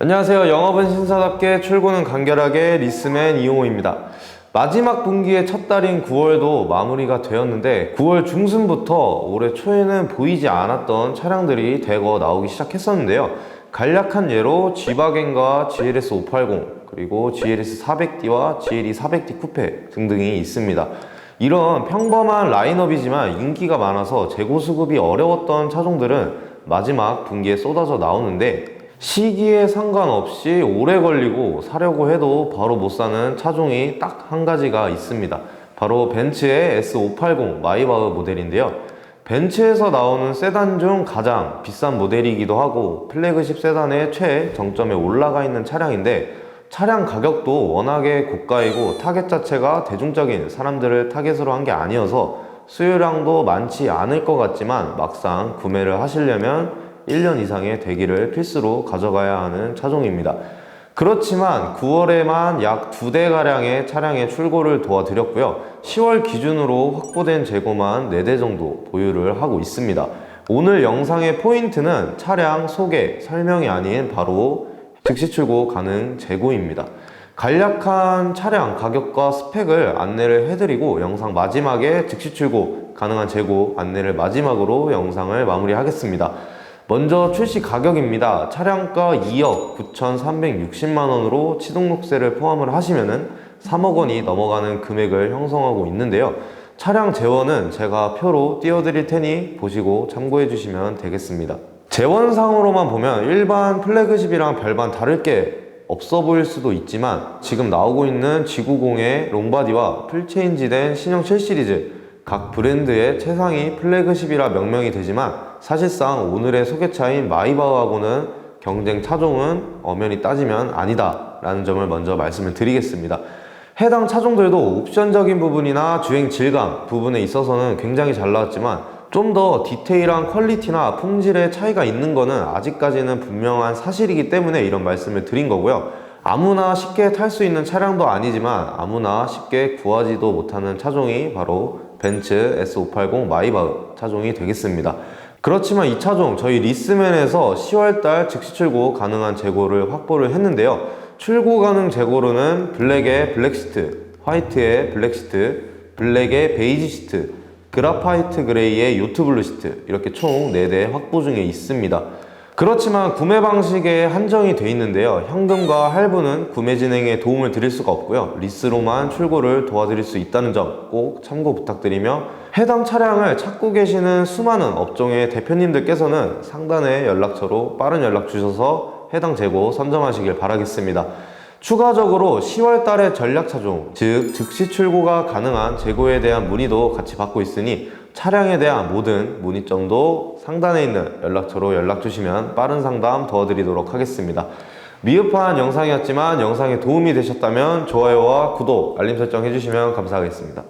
안녕하세요. 영업은 신사답게 출고는 간결하게 리스맨 이용호입니다. 마지막 분기의 첫 달인 9월도 마무리가 되었는데 9월 중순부터 올해 초에는 보이지 않았던 차량들이 대거 나오기 시작했었는데요. 간략한 예로 G바겐과 GLS 580 그리고 GLS 400D와 GLE 400D 쿠페 등등이 있습니다. 이런 평범한 라인업이지만 인기가 많아서 재고 수급이 어려웠던 차종들은 마지막 분기에 쏟아져 나오는데 시기에 상관없이 오래 걸리고 사려고 해도 바로 못 사는 차종이 딱 한 가지가 있습니다. 바로 벤츠의 S580 마이바흐 모델인데요. 벤츠에서 나오는 세단 중 가장 비싼 모델이기도 하고 플래그십 세단의 최정점에 올라가 있는 차량인데 차량 가격도 워낙에 고가이고 타겟 자체가 대중적인 사람들을 타겟으로 한 게 아니어서 수요량도 많지 않을 것 같지만 막상 구매를 하시려면 1년 이상의 대기를 필수로 가져가야 하는 차종입니다. 그렇지만 9월에만 약 두 대가량의 차량의 출고를 도와드렸고요. 10월 기준으로 확보된 재고만 4대 정도 보유를 하고 있습니다. 오늘 영상의 포인트는 차량 소개, 설명이 아닌 바로 즉시 출고 가능 재고입니다. 간략한 차량 가격과 스펙을 안내를 해드리고 영상 마지막에 즉시 출고 가능한 재고 안내를 마지막으로 영상을 마무리하겠습니다. 먼저 출시 가격입니다. 차량가 2억 9,360만 원으로 취등록세를 포함을 하시면은 3억 원이 넘어가는 금액을 형성하고 있는데요. 차량 재원은 제가 표로 띄워드릴 테니 보시고 참고해 주시면 되겠습니다. 재원상으로만 보면 일반 플래그십이랑 별반 다를 게 없어 보일 수도 있지만 지금 나오고 있는 G90의 롱바디와 풀체인지된 신형 7 시리즈 각 브랜드의 최상위 플래그십이라 명명이 되지만 사실상 오늘의 소개차인 마이바흐하고는 경쟁 차종은 엄연히 따지면 아니다 라는 점을 먼저 말씀을 드리겠습니다. 해당 차종들도 옵션적인 부분이나 주행 질감 부분에 있어서는 굉장히 잘 나왔지만 좀 더 디테일한 퀄리티나 품질의 차이가 있는 거는 아직까지는 분명한 사실이기 때문에 이런 말씀을 드린 거고요. 아무나 쉽게 탈 수 있는 차량도 아니지만 아무나 쉽게 구하지도 못하는 차종이 바로 벤츠 S580 마이바흐 차종이 되겠습니다. 그렇지만 이 차종 저희 리스맨에서 10월달 즉시 출고 가능한 재고를 확보를 했는데요. 출고 가능 재고로는 블랙의 블랙 시트, 화이트의 블랙 시트, 블랙의 베이지 시트, 그라파이트 그레이의 요트 블루 시트 이렇게 총 4대 확보 중에 있습니다. 그렇지만 구매 방식에 한정이 돼 있는데요. 현금과 할부는 구매 진행에 도움을 드릴 수가 없고요. 리스로만 출고를 도와드릴 수 있다는 점 꼭 참고 부탁드리며 해당 차량을 찾고 계시는 수많은 업종의 대표님들께서는 상단의 연락처로 빠른 연락 주셔서 해당 재고 선점하시길 바라겠습니다. 추가적으로 10월 달에 전략 차종, 즉 즉시 출고가 가능한 재고에 대한 문의도 같이 받고 있으니 차량에 대한 모든 문의점도 상단에 있는 연락처로 연락 주시면 빠른 상담 도와드리도록 하겠습니다. 미흡한 영상이었지만 영상에 도움이 되셨다면 좋아요와 구독, 알림 설정 해주시면 감사하겠습니다.